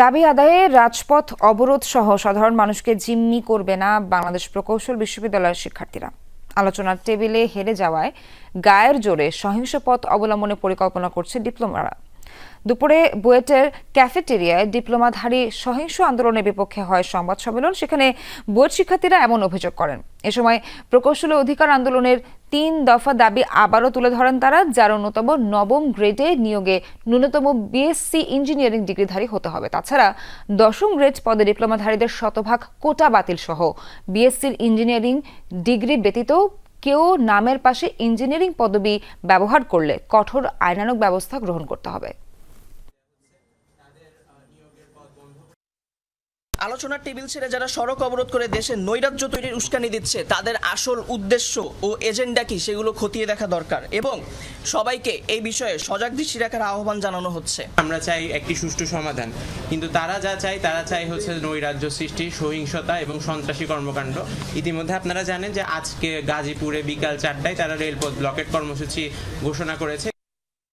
দাবি আদায়ে রাজপথ অবরোধ সহ সাধারণ মানুষকে জিম্মি করবে না বাংলাদেশ প্রকৌশল বিশ্ববিদ্যালয়ের শিক্ষার্থীরা। আলোচনার টেবিলে হেরে যাওয়ায় গায়ের জোরে সহিংস পথ অবলম্বনে পরিকল্পনা করছে ডিপ্লোমারা। দুপুরে বুয়েটের ক্যাফেটেরিয়ায় ডিপ্লোমাধারী সহিংস আন্দোলনের বিপক্ষে হয় সংবাদ সম্মেলন। সেখানে বুয়েট শিক্ষার্থীরা এমন অভিযোগ করেন। এ সময় প্রকৌশলী অধিকার আন্দোলনের তিন দফা দাবি আবারও তুলে ধরেন তারা, যার অন্যতম নবম গ্রেডে নিয়োগে ন্যূনতম বিএসসি ইঞ্জিনিয়ারিং ডিগ্রিধারী হতে হবে। তাছাড়া দশম গ্রেড পদে ডিপ্লোমাধারীদের শতভাগ কোটা বাতিল সহ বিএসসির ইঞ্জিনিয়ারিং ডিগ্রি ব্যতীত কেউ নামের পাশে ইঞ্জিনিয়ারিং পদবি ব্যবহার করলে কঠোর আইনানুক ব্যবস্থা গ্রহণ করতে হবে। আলোচনার টেবিল ছেড়ে যারা সড়ক অবরোধ করে দেশে নৈরাজ্য তৈরির উস্কানি দিচ্ছে, তাদের আসল উদ্দেশ্য ও এজেন্ডা কি সেগুলো খতিয়ে দেখা দরকার এবং সবাইকে এই বিষয়ে সজাগ দৃষ্টি রাখার আহ্বান জানানো হচ্ছে। আমরা চাই একটি সুষ্ঠু সমাধান, কিন্তু তারা যা চায় তারা চাই হচ্ছে নৈরাজ্য সৃষ্টি, সহিংসতা এবং সন্ত্রাসী কর্মকাণ্ড। ইতিমধ্যে আপনারা জানেন যে আজকে গাজীপুরে বিকাল চারটায় তারা রেলপথ ব্লকেট কর্মসূচি ঘোষণা করেছে।